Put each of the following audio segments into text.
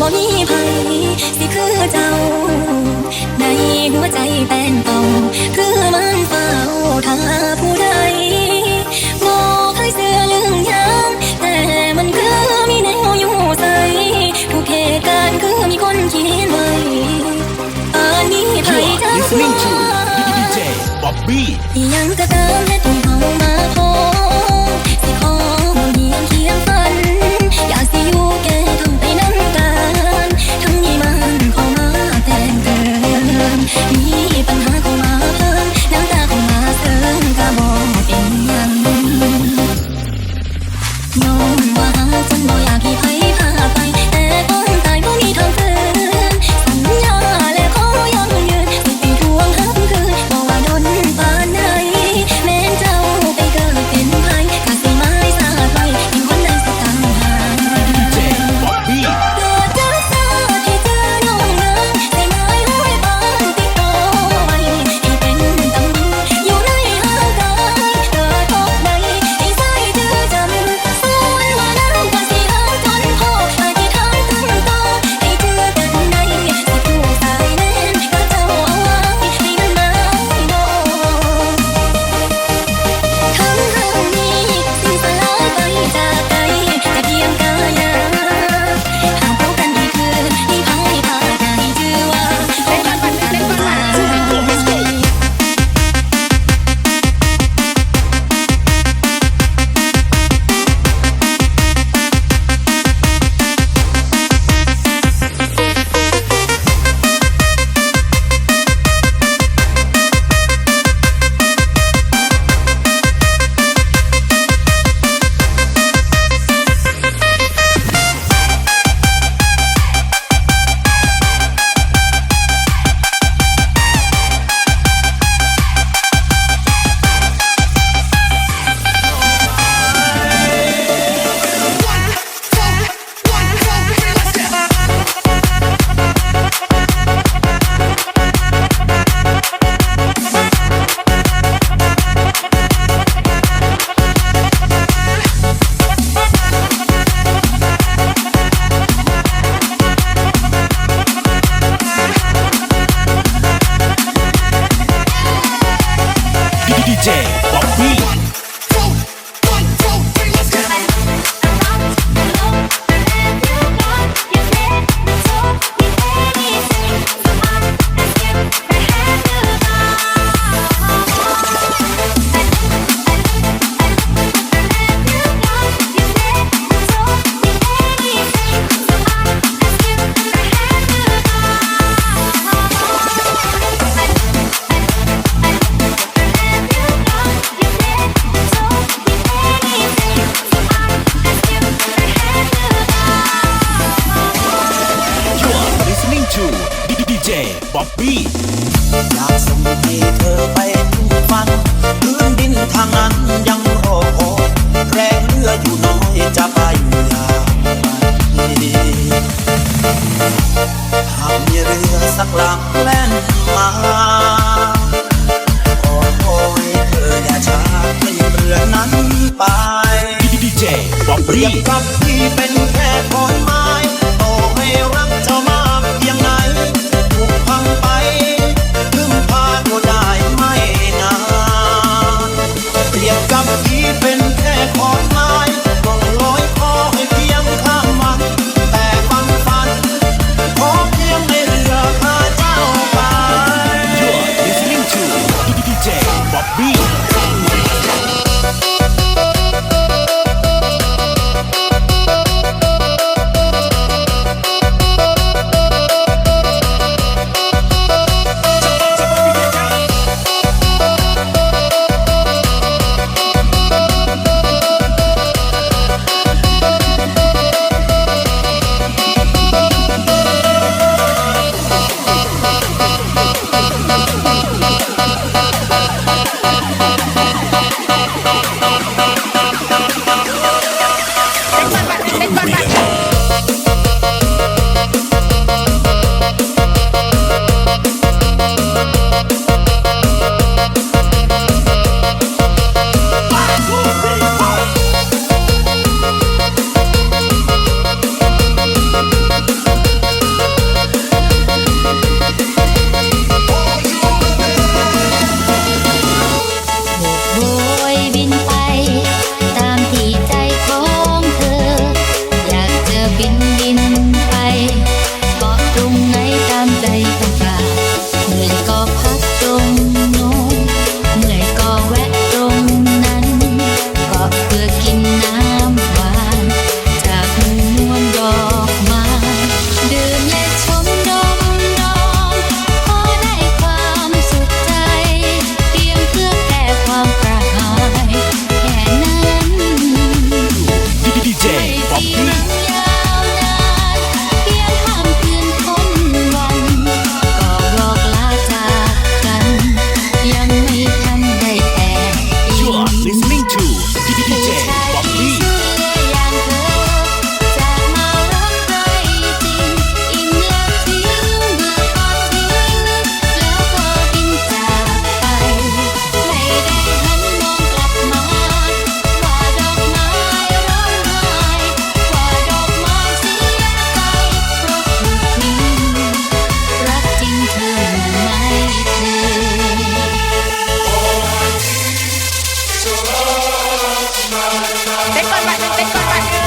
บ่มีภัยสิคือเจ้า ในหัวใจแป้นเป่า คือมันเฝ้าท่าผู้ใดบอกให้เสือเรื่องยามแต่มันคือมีแนวอยู่ใสผู้เหตุการณ์คือมีคนเขียนไว้อ่านมีไผจัย listening to ยังก็ day บ๊อบบี้อยากส่งให้เธอไปทุกฟันพื้นดินทางนั้นยังรอคอยแรงเรืออยู่น้อยจะไปอย่างหากมีเรือสักลำแล่นมาขอให้เธออย่าช้าขึ้นเรือนั้นไปดีเจบ๊อบบี้กับพี่เป็นแค่คน They come back, They come back.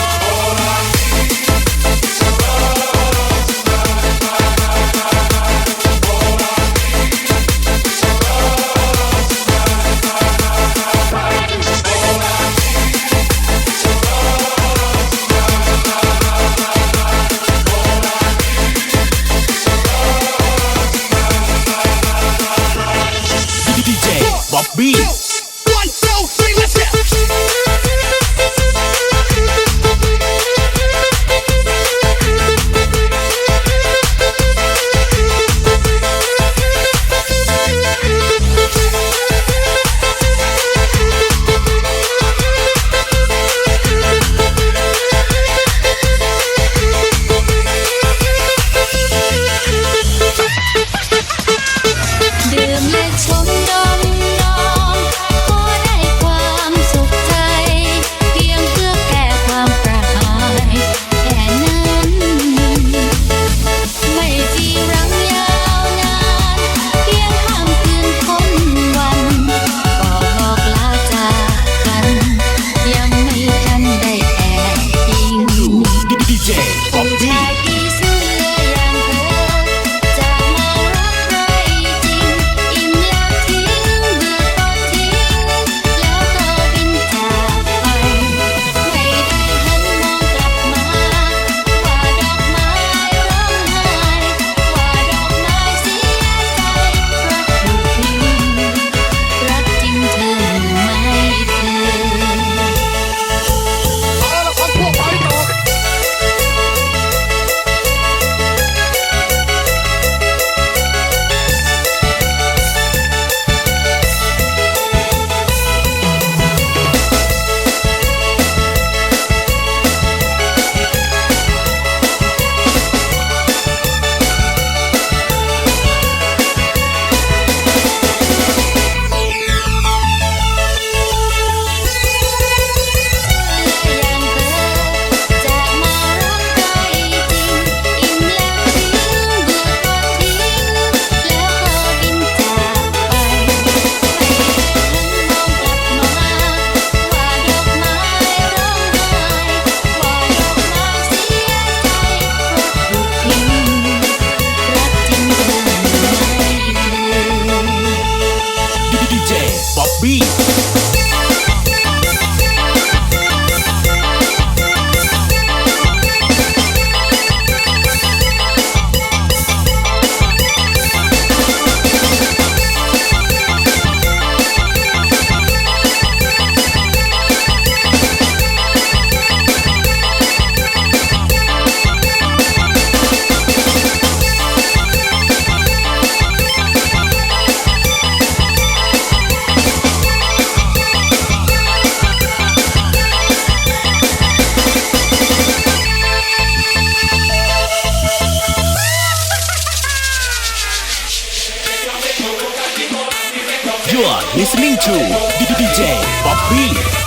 You are listening to DJ Bobby.